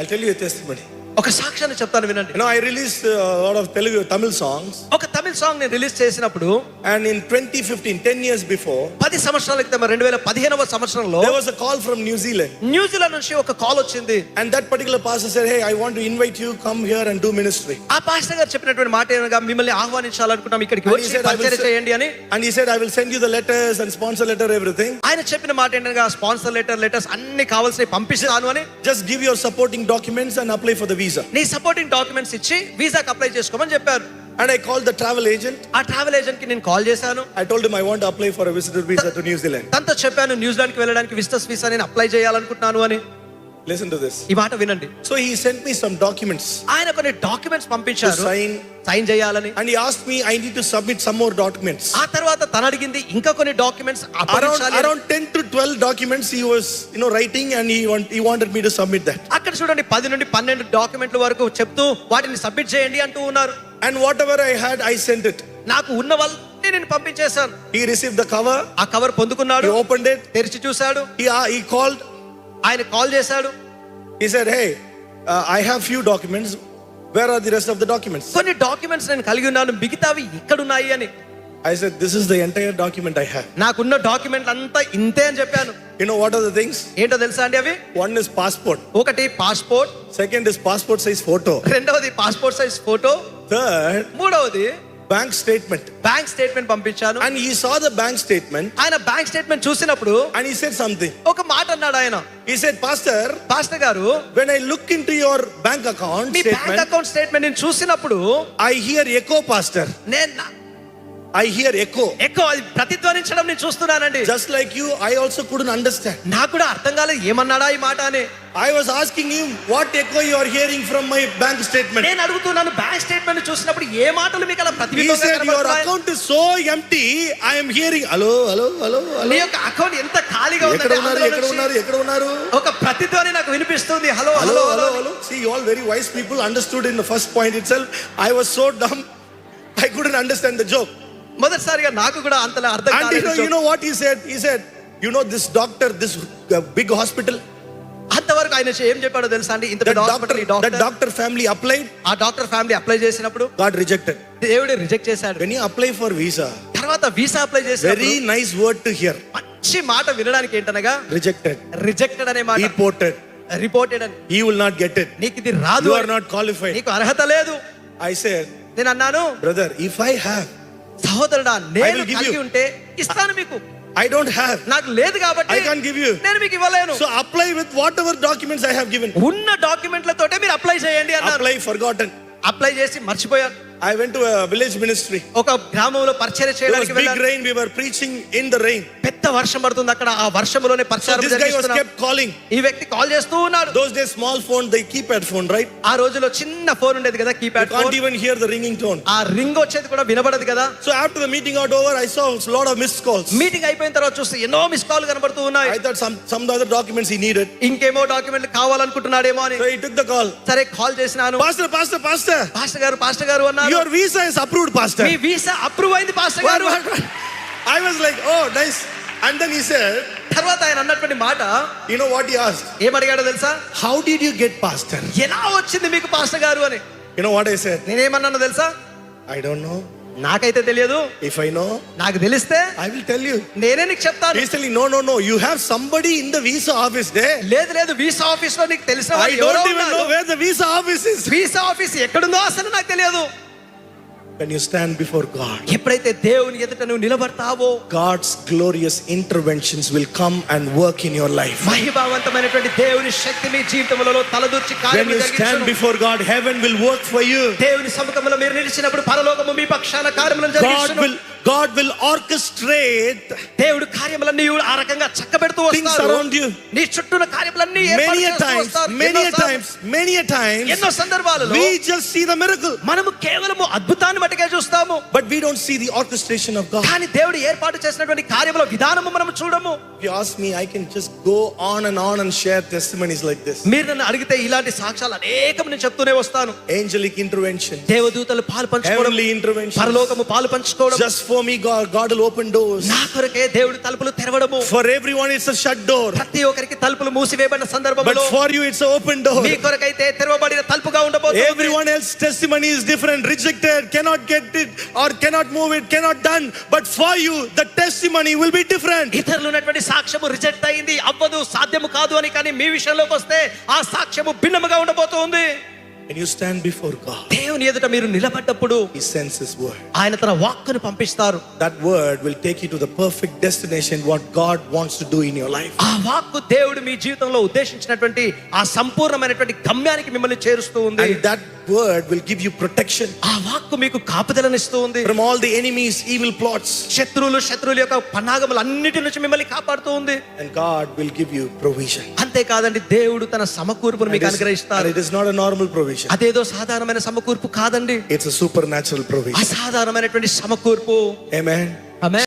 I tell ఒక సాక్ష్యాన్ని చెప్తాను వినండి. I release lot of Telugu Tamil songs ఒక ట్రబుల్ సాంగ్ నేను రిలీజ్ చేసినప్పుడు and in twenty fifteen ten years before పది సంవత్సరాల క్రితం రెండు వేల పదిహేనవ సంవత్సరంలో was a call from New Zealand New Zealand నుంచి ఒక కాల్ వచ్చింది. And that particular pastor sir hey I want invite you come here and do ministry ఆ పాస్టర్ గారు చెప్పినటువంటి మాట ఏనగా మిమ్మల్ని ఆహ్వానించాలనుకుంటున్నాం. ఇక్కడికి వచ్చి పరిచయం చేయండి అని. And he said I will send you the letters and sponsor letter everything ఆయన చెప్పిన మాట ఏనగా స్పాన్సర్ లెటర్ లెటర్స్ అన్ని కావాల్సిన పంపిస్తాను అని. Just give your supporting documents and apply for the visa నీ సపోర్టింగ్ డాక్యుమెంట్స్ ఇచ్చి వీసాకి అప్లై చేసుకోమని చెప్పారు. And I called the travel agent. ఆ ట్రావెల్ ఏజెంట్కి నేను కాల్ చేశాను I told him I want to apply for a visitor visa to New Zealand. తనతో చెప్పాను న్యూజిలాండ్కి వెళ్ళడానికి విజిటర్స్ వీసా నేను అప్లై చేయాలనుకుంటున్నాను అని Listen to this. ఈ మాట వినండి So he sent me some documents ఆయన కొన్ని డాక్యుమెంట్స్ to పంపించారు sign, సైన్ చేయాలని and he asked me I need to submit some more documents. ఆ తర్వాత తను అడిగింది ఇంకా కొన్ని documents Around around 10 to 12 documents he was you know writing, and he want, he wanted me to submit that. అక్కడ చూడండి పది నుండి పన్నెండు డాక్యుమెంట్ల వరకు చెప్తూ వాటిని సబ్మిట్ చేయండి అంటూ ఉన్నారు and whatever I had I sent it నాకు ఉన్న వాళ్ళని నేను పంపించేశాను. హీ రిసీవ్ ద కవర్ ఆ కవర్ పొందుకున్నాడు. ఓపెన్ డేట్ తెరిచి చూశాడు. ఈ కాల్డ్ ఆయన కాల్ చేశాడు. He sir hey I have few documents where are the rest of the documents కొన్ని డాక్యుమెంట్స్ నేను కలిగి ఉన్నాను. మిగతావి ఇక్కడ ఉన్నాయి అని. I said this is the entire document I have నాకున్న డాక్యుమెంట్ అంతా ఇంతే అని చెప్పాను. You know what are the things ఏంటో తెలుసా అండి అవి? వన్ ఇస్ పాస్పోర్ట్ ఒకటి passport. Second is passport size photo రెండోది పాస్పోర్ట్ సైజ్ ఫోటో థర్డ్ మూడవది బ్యాంక్ స్టేట్మెంట్ బ్యాంక్ స్టేట్మెంట్ పంపించాను. And he saw the bank statement ఆయన బ్యాంక్ స్టేట్మెంట్ చూసినప్పుడు అండ్ ఈ సెట్ సంథింగ్ ఒక మాట అన్నాడు ఆయన. ఈ సెట్ పాస్టర్ పాస్టర్ గారు when I look into your bank account bank account statement నేను చూసినప్పుడు ఐ హియర్ ఎకో పాస్టర్ నేను ఐ హియర్ ఎక్కువ ఎక్కువ ప్రతిధ్వనించడం నేను చూస్తున్నానండి. Just like you I also could understand నాకు కూడా అర్థం కాలేదు ఏమన్నాడా ఈ మాట అని. I was asking you what ఎక్కువ you hearing from my bank statement నేను అడుగుతున్నాను బ్యాంక్ స్టేట్మెంట్ చూసినప్పుడు ఏ మాటలు మీకు అలా ప్రతిబింబం account is so empty I am hearing hello hello hello మీ యొక్క అకౌంట్ ఎంత ఖాళీగా ఉంది ఎక్కడ ఉన్నారు ఎక్కడ ఉన్నారు ఎక్కడ ఉన్నారు? ఒక ప్రతిధ్వని నాకు వినిపిస్తుంది. Hello hello hello hello see you all very wise people understood in the first point itself I was so dumb I couldn't understand the joke మొదటిసారిగా నాకు కూడా అంతలా అర్థం you know what he said he said you know this doctor this big hospital అంతవరకు ఆయన ఏం చెప్పాడో తెలుసా అండి? ఇంత doctor doctor doctor family apply ఆ డాక్టర్ ఫ్యామిలీ అప్లై చేసినప్పుడు గాడ్ రిజెక్టెడ్ దేవుడు రిజెక్ట్ చేశాడు. వెన్ అప్లై ఫర్ వీసా తర్వాత వీసా అప్లై చేసి very nice word to hear మంచి మాట వినడానికి ఏంటనగా? రిజెక్టెడ్ రిజెక్టెడ్ అనే మాట. Reported reported and he will not get it నీకు ఇది రాదు ఆర్ నాట్ క్వాలిఫైడ్ నీకు అర్హత లేదు. ఐ సే నేను అన్నాను బ్రదర్ ఇఫ్ ఐ హావ్ సహోదరుడా నేను కలిగి. ఉంటే ఇస్తాను మీకు i don't have నాకు లేదు కాబట్టి i can't give you నేను మీకు ఇవ్వలేను so apply with whatever documents i have given ఉన్న డాక్యుమెంట్లతోటే మీరు అప్లై చేయండి అన్నారు apply forgotten అప్లై చేసి మర్చిపోయాను I went to a village ministry. ఒక గ్రామంలో పరిచయం There was చేయడానికి big వెళ్ళాను rain. We were preaching in the rain. పెద్ద వర్షం పడుతుంది అక్కడ ఆ వర్షంలోనే So పరిచయం this guy was జరిగిస్తున్నాం. kept calling. ఈ వ్యక్తి కాల్ చేస్తూ ఉన్నాడు Those days, small phone, the keypad phone, right? ఆ రోజులో చిన్న ఫోన్ ఉండేది కదా You keypad can't phone even hear the ringing tone. ఆ రింగ్ వచ్చేది కూడా వినబడదు కదా So after the meeting got over, I saw a lot of missed calls. Meeting అయిపోయిన తర్వాత చూస్తే ఎన్నో మిస్ కాల్ కనబడుతూ ఉన్నాయి I thought some some other documents he needed. ఇంకేమో డాక్యుమెంట్లు కావాలనుకుంటున్నాడేమో అని So he took the call. సరే కాల్ చేసినాను Pastor, pastor, pastor. పాస్టర్ గారు పాస్టర్ గారు అన్నారు your visa is approved pastor me visa approve అయింది పాస్టర్ గారు. I was like oh nice and then he said తర్వాత ఆయన అన్నటువంటి మాట you know what he ask ఏం అడిగాడో తెలుసా? How did you get pastor ఎలా వచ్చింది మీకు పాస్టర్ గారు? అని. You know what he said నేను ఏమన్నానో తెలుసా? ఐ డోంట్ నో నాకైతే తెలియదు. ఇఫ్ ఐ నో నాకు తెలిస్తే ఐ విల్ టెల్ యు నేనే నీకు చెప్తాను. Recently no no no you have somebody in the visa office they లేదు లేదు. వీసా ఆఫీస్లో నీకు తెలుసా I don't even know where the visa office is visa office ఎక్కడ ఉందో అసలు నాకు తెలియదు. When you stand before God, ఎప్పుడైతే దేవుని ఎదుట నువ్వు నిలబడతావో God's glorious interventions will come and work in your life. మహిమావంతమైనటువంటి దేవుని శక్తి మీ జీవితంలో తలదూర్చి When you stand before God, heaven will work for you. దేవుని సముఖంలో మీరు నిలిచినప్పుడు పరలోకము మీ పక్షాన కార్యములను God జరిగించును. will God will orchestrate దేవుడు కార్యములన్నీ ఆ రకంగా చక్కబెడుతూ things వస్తారు around you. నీ చుట్టూన కార్యములన్నీ ఏర్పాటు Many a చేస్తూ times, వస్తారు. many a ఎన్నోసార్లు- times, many a times, ఎన్నో సందర్భాలలో we just see the miracle, మనము కేవలము అద్భుతాన్ని మట్టుకే చూస్తాము but we don't see the orchestration of God. కానీ దేవుడు ఏర్పాటు చేసినటువంటి కార్యముల విధానము మనము చూడము If you ask me, I can just go on and on and share testimonies like this. మీరు నన్ను అడిగితే ఇలాంటి సాక్ష్యాలు అనేకం నేను చెప్తూనే వస్తాను Angelic intervention, దేవదూతలు పాలు పంచుకోవడం heavenly intervention, పరలోకము పాలు పంచుకోవడం just for me God open doors నా కొరకే దేవుడు తలుపులు తెరవడము. For everyone it's a shut door ప్రతి ఒక్కరికి తలుపులు మూసివేయబడిన సందర్భంలో but for you it's open door మీ కొరకైతే తెరవబడిన తలుపుగా ఉండబోతుంది. Everyone else testimony is different rejected cannot get it or cannot move it cannot done but for you the testimony will be different ఇతరులు ఉన్నటువంటి సాక్ష్యము రిజెక్ట్ అయ్యింది అవ్వదు సాధ్యము కాదు అని కానీ మీ విషయంలోకి వస్తే ఆ సాక్ష్యము భిన్నముగా ఉండబోతుంది. When you stand before God, దేవుని ఎదుట మీరు నిలబడ్డప్పుడు He sends His word. ఆయన తన వాక్కును పంపిస్తారు That word will take you to the perfect destination, what God wants to do in your life. ఆ వాక్కు దేవుడు మీ జీవితంలో ఉద్దేశించినటువంటి ఆ సంపూర్ణమైనటువంటి గమ్యానికి మిమ్మల్ని చేరుస్తూ ఉంది And that word will give you protection ఆ వాక్కు మీకు కాపుదలనిస్తూ ఉంది from all the enemy's evil plots. శత్రువులు శత్రువుల యొక్క పన్నాగములు అన్నిటి నుంచి మిమ్మల్ని కాపాడుతూ ఉంది And God will give you provision. అంతేకాదండి దేవుడు తన సమకూర్పును మీకు అనుగ్రహిస్తారు it is not a normal provision, అదేదో సాధారణమైన సమకూర్పు కాదండి it's a supernatural provision. అసాధారణమైనటువంటి సమకూర్పు Amen. ఆమె